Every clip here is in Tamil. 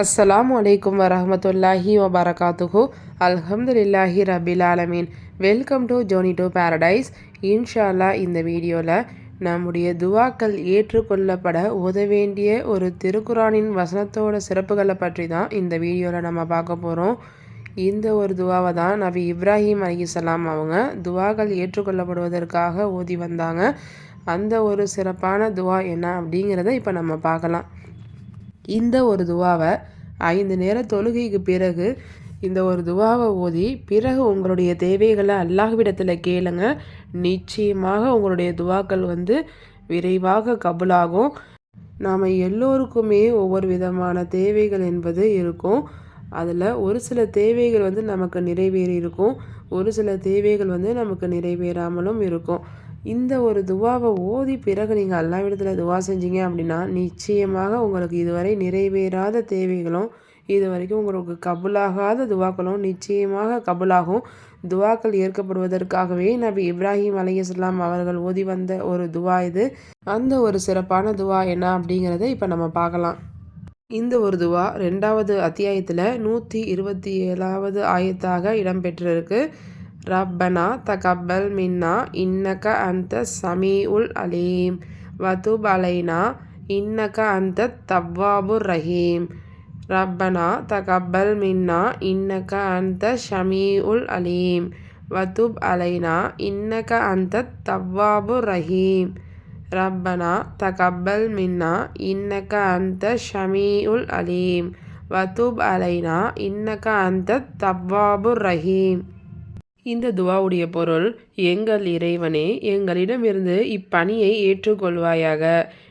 அஸ்ஸலாமு அலைக்கும் வரமத்துல்லாஹி வபரகாத்துஹு அல்ஹம்துலில்லாஹி ரபில் ஆலமீன் welcome to Jony to paradise இன்ஷால்லா இந்த வீடியோவில் நம்முடைய துவாக்கள் ஏற்றுக்கொள்ளப்பட உத வேண்டிய ஒரு திருக்குறானின் வசனத்தோட சிறப்புகளை பற்றி தான் இந்த வீடியோவில் நம்ம பார்க்க போகிறோம் இந்த ஒரு துவாவை தான் நபி இப்ராஹிம் அலிசலாம் அவங்க துவாக்கள் ஏற்றுக்கொள்ளப்படுவதற்காக ஓதி வந்தாங்க. அந்த ஒரு சிறப்பான துவா என்ன அப்படிங்கிறத இப்போ நம்ம பார்க்கலாம். இந்த ஒரு துவாவை ஐந்து நேர தொழுகைக்கு பிறகு இந்த ஒரு துவாவை ஓதி பிறகு உங்களுடைய தேவைகளை அல்லாஹ்விடத்தில் கேளுங்க. நிச்சயமாக உங்களுடைய துவாக்கள் வந்து விரைவாக கபுலாகும். நாம் எல்லோருக்குமே ஒவ்வொரு விதமான தேவைகள் என்பது இருக்கும். அதில் ஒரு சில தேவைகள் வந்து நமக்கு நிறைவேறி இருக்கும். ஒரு சில தேவைகள் வந்து நமக்கு நிறைவேறாமலும் இருக்கும். இந்த ஒரு துவாவை ஓதி பிறகு நீங்கள் அல்லாவிடத்தில் துவா செஞ்சீங்க அப்படின்னா நிச்சயமாக உங்களுக்கு இதுவரை நிறைவேறாத தேவைகளும் இது வரைக்கும் உங்களுக்கு கபுலாகாத துவாக்களும் நிச்சயமாக கபுலாகும். துவாக்கள் ஏற்கப்படுவதற்காகவே நபி இப்ராஹிம் அலையஸ்லாம் அவர்கள் ஓதி வந்த ஒரு துவா இது. அந்த ஒரு சிறப்பான துவா என்ன அப்படிங்கிறத இப்போ நம்ம பார்க்கலாம். இந்த ஒரு துவா ரெண்டாவது அத்தியாயத்தில் நூற்றி இருபத்தி ஏழாவது ஆயத்தாக இடம்பெற்றிருக்கு. ரப்பனா தகப்பல் மின்னா இன்னக அந்த சமீ உல் அலீம். வதுப் அலைனா இன்னக அந்த தவ்வாபுர் ரஹீம். ரப்பனா தகப்பல் மின்னா இன்னக அந்த ஷமீ உல் அலீம். வதுப் அலைனா இன்னக அந்த தவ்வாபுர் ரஹீம். ரப்பனா தகப்பல் மின்னா இன்னக அந்த ஷமீ உல் அலீம். வதுப் அலைனா இன்னக அந்த தவ்வாபுர் ரஹீம். இந்த துவாவுடைய பொருள் எங்கள் இறைவனே எங்களிடமிருந்து இப்பணியை ஏற்றுக்கொள்வாயாக.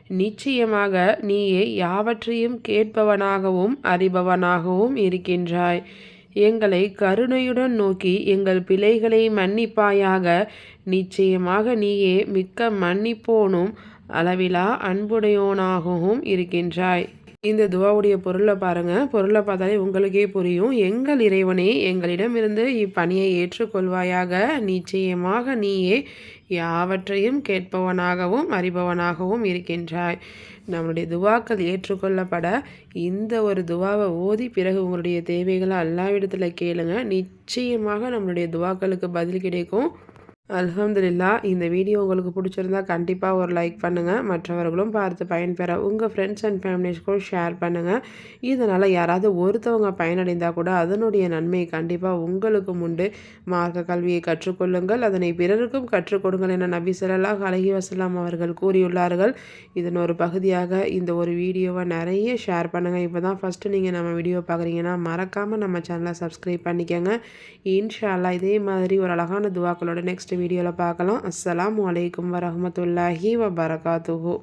நிச்சயமாக நீயே யாவற்றையும் கேட்பவனாகவும் அறிபவனாகவும் இருக்கின்றாய். எங்களை கருணையுடன் நோக்கி எங்கள் பிழைகளை மன்னிப்பாயாக. நிச்சயமாக நீயே மிக்க மன்னிப்போனும் அளவிலா அன்புடையோனாகவும் இருக்கின்றாய். இந்த துவாவுடைய பொருளை பாருங்கள் பொருளை பார்த்தாலே உங்களுக்கே புரியும். எங்கள் இறைவனே எங்களிடமிருந்து இப்பணியை ஏற்றுக்கொள்வாயாக. நிச்சயமாக நீயே யாவற்றையும் கேட்பவனாகவும் அறிபவனாகவும் இருக்கின்றாய். நம்மளுடைய துவாக்கள் ஏற்றுக்கொள்ளப்பட இந்த ஒரு துவாவை ஓதி பிறகு உங்களுடைய தேவைகளை அல்லாவிடத்தில் கேளுங்க. நிச்சயமாக நம்மளுடைய துவாக்களுக்கு பதில் கிடைக்கும். அலமதுல்லா இந்த வீடியோ உங்களுக்கு பிடிச்சிருந்தா கண்டிப்பாக ஒரு லைக் பண்ணுங்கள் மற்றவர்களும் பார்த்து பயன்பெற உங்கள் ஃப்ரெண்ட்ஸ் அண்ட் ஃபேமிலிஸ்க்கும் ஷேர் பண்ணுங்கள் இதனால் யாராவது ஒருத்தவங்க பயனடைந்தால் கூட அதனுடைய நன்மை கண்டிப்பாக உங்களுக்கும் உண்டு. மார்க்க கல்வியை கற்றுக்கொள்ளுங்கள். அதனை பிறருக்கும் கற்றுக்கொடுங்கள் என நபி சொல்லலாஹ் அலஹி வசலாம் அவர்கள் கூறியுள்ளார்கள். இதன் ஒரு பகுதியாக இந்த ஒரு வீடியோவை நிறைய ஷேர் பண்ணுங்கள் இப்போ தான் ஃபஸ்ட்டு நீங்கள் நம்ம வீடியோ பார்க்குறீங்கன்னா மறக்காமல் நம்ம சேனலை சப்ஸ்கிரைப் பண்ணிக்கோங்க. இன்ஷால்லா இதே மாதிரி ஒரு அழகான துவாக்களோட நெக்ஸ்ட் வீடியோவில் பார்க்கலாம். அஸ்லாம் வலைக்கம் வரமத்துல்லாஹி வபரகாத்துஹூ.